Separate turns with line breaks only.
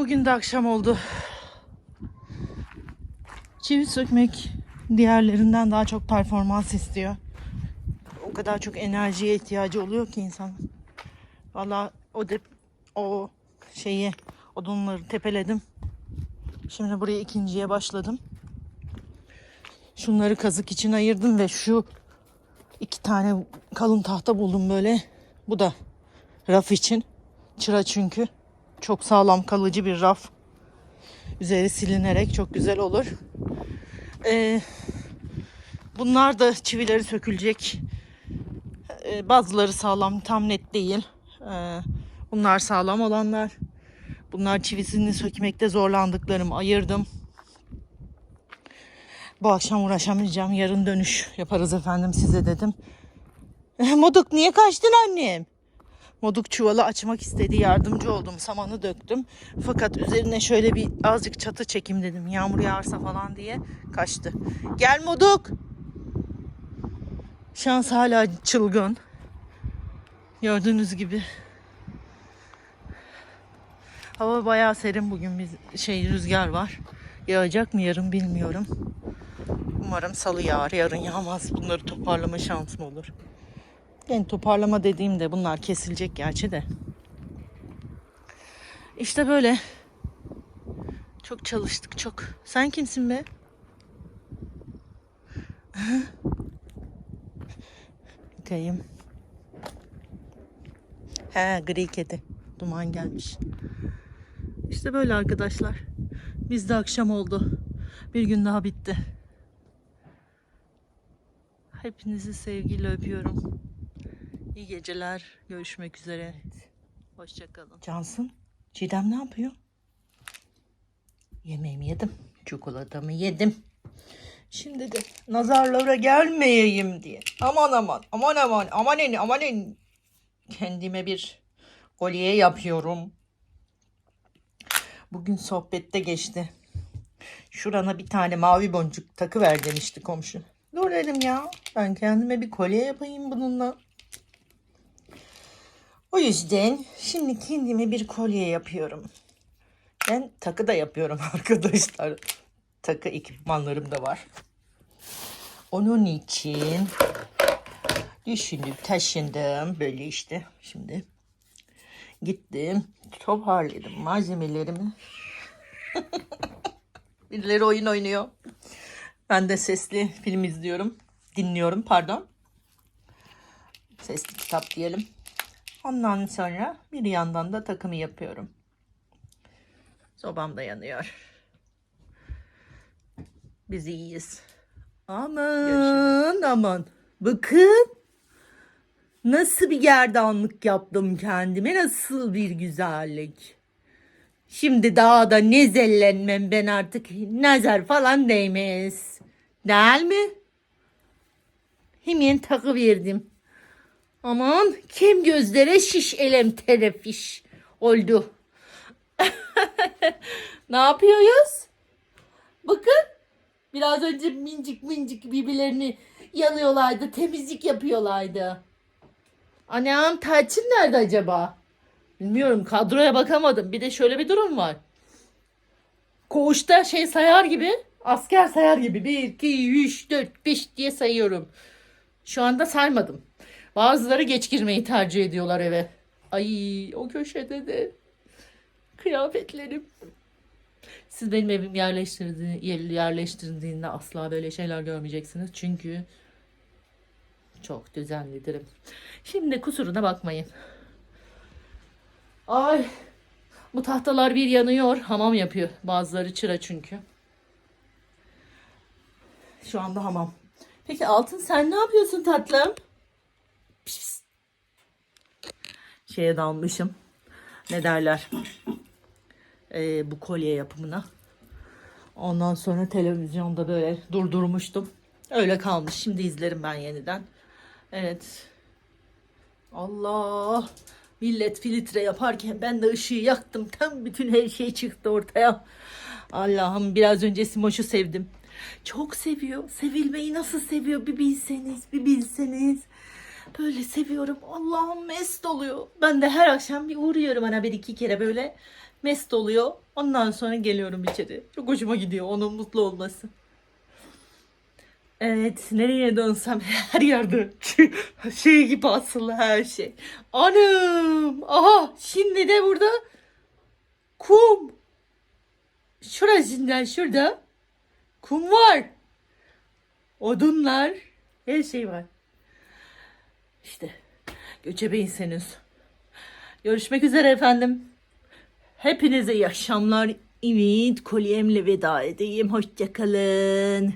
Bugün de akşam oldu. Çivi sökmek diğerlerinden daha çok performans istiyor. O kadar çok enerjiye ihtiyacı oluyor ki insan. Valla o dep o şeyi odunları tepeledim. Şimdi buraya ikinciye başladım. Şunları kazık için ayırdım ve şu iki tane kalın tahta buldum böyle. Bu da raf için. Çıra çünkü. Çok sağlam kalıcı bir raf. Üzeri silinerek çok güzel olur. Ee, bunlar da çivileri sökülecek. Ee, bazıları sağlam tam net değil. Ee, bunlar sağlam olanlar. Bunlar çivisini sökmekte zorlandıklarım ayırdım. Bu akşam uğraşamayacağım. Yarın dönüş yaparız efendim size dedim. Moduk niye kaçtın annem? Moduk çuvalı açmak istedi. Yardımcı oldum. Samanı döktüm. Fakat üzerine şöyle bir azıcık çatı çekeyim dedim. Yağmur yağarsa falan diye kaçtı. Gel Moduk. Şans hala çılgın. Gördüğünüz gibi. Hava bayağı serin bugün. Biz şey rüzgar var. Yağacak mı yarın bilmiyorum. Umarım salı yağar. Yarın yağmaz. Bunları toparlama şansım olur. Yani toparlama dediğimde bunlar kesilecek gerçi de. İşte böyle. Çok çalıştık çok. Sen kimsin be? Bakayım. He gri kedi. Duman gelmiş. İşte böyle arkadaşlar. Bizde akşam oldu. Bir gün daha bitti. Hepinizi sevgiyle öpüyorum. İyi geceler. Görüşmek üzere. Hoşçakalın. Cansın, Çiğdem ne yapıyor? Yemeğimi yedim. Çikolatamı yedim. Şimdi de nazarlara gelmeyeyim diye. Aman aman, aman aman, aman en, aman en. Kendime bir kolye yapıyorum. Bugün sohbette geçti. Şurana bir tane mavi boncuk takı ver demişti komşu. Dur dedim ya. Ben kendime bir kolye yapayım bununla. O yüzden şimdi kendime bir kolye yapıyorum. Ben takı da yapıyorum arkadaşlar. Takı ekipmanlarım da var. Onun için düşündüm, taşındım böyle işte. Şimdi gittim, toparladım malzemelerimi. Birileri oyun oynuyor. Ben de sesli film izliyorum. Dinliyorum pardon. Sesli kitap diyelim. Ondan sonra bir yandan da takımı yapıyorum. Sobam da yanıyor. Biz iyiyiz. Aman aman. Bakın. Nasıl bir gerdanlık yaptım kendime. Nasıl bir güzellik. Şimdi daha da nezellenmem ben artık. Nazar falan değmez. Değil mi? Hemen takı verdim. Aman kem gözlere şiş elem terefiş oldu. ne yapıyoruz? Bakın biraz önce mincik mincik birbirlerini yanıyorlardı. Temizlik yapıyorlardı. Anam Telçin nerede acaba? Bilmiyorum kadroya bakamadım. Bir de şöyle bir durum var. Koğuşta şey sayar gibi asker sayar gibi 1, 2, 3, 4, 5 diye sayıyorum. Şu anda saymadım. Bazıları geç girmeyi tercih ediyorlar eve. Ay o köşede de kıyafetlerim. Siz benim evim yerleştirdi, yerleştirdiğinde asla böyle şeyler görmeyeceksiniz. Çünkü çok düzenlidirim. Şimdi kusuruna bakmayın. Ay bu tahtalar bir yanıyor. Hamam yapıyor. Bazıları çıra çünkü. Şu anda hamam. Peki Altın sen ne yapıyorsun tatlım? Şeye dalmışım. Ne derler? Ee, bu kolye yapımına. Ondan sonra televizyonda böyle durdurmuştum. Öyle kalmış. Şimdi izlerim ben yeniden. Evet. Allah. Millet filtre yaparken ben de ışığı yaktım. Tam bütün her şey çıktı ortaya. Allah'ım biraz önce Simoş'u sevdim. Çok seviyor. Sevilmeyi nasıl seviyor bir bilseniz, bir bilseniz. Böyle seviyorum. Allah'ım mest oluyor. Ben de her akşam bir uğruyorum ana bir iki kere böyle. Mest oluyor. Ondan sonra geliyorum içeri. Çok hoşuma gidiyor onun mutlu olması. Evet, nereye dönsem her yerde şey gibi asılı her şey. Anam! Aha, şimdi de burada kum. Şurasından şurada kum var. Odunlar, her şey var. İşte göçebeyseniz. Görüşmek üzere efendim. Hepinize iyi akşamlar. Ümit kolyemle veda edeyim. Hoşçakalın.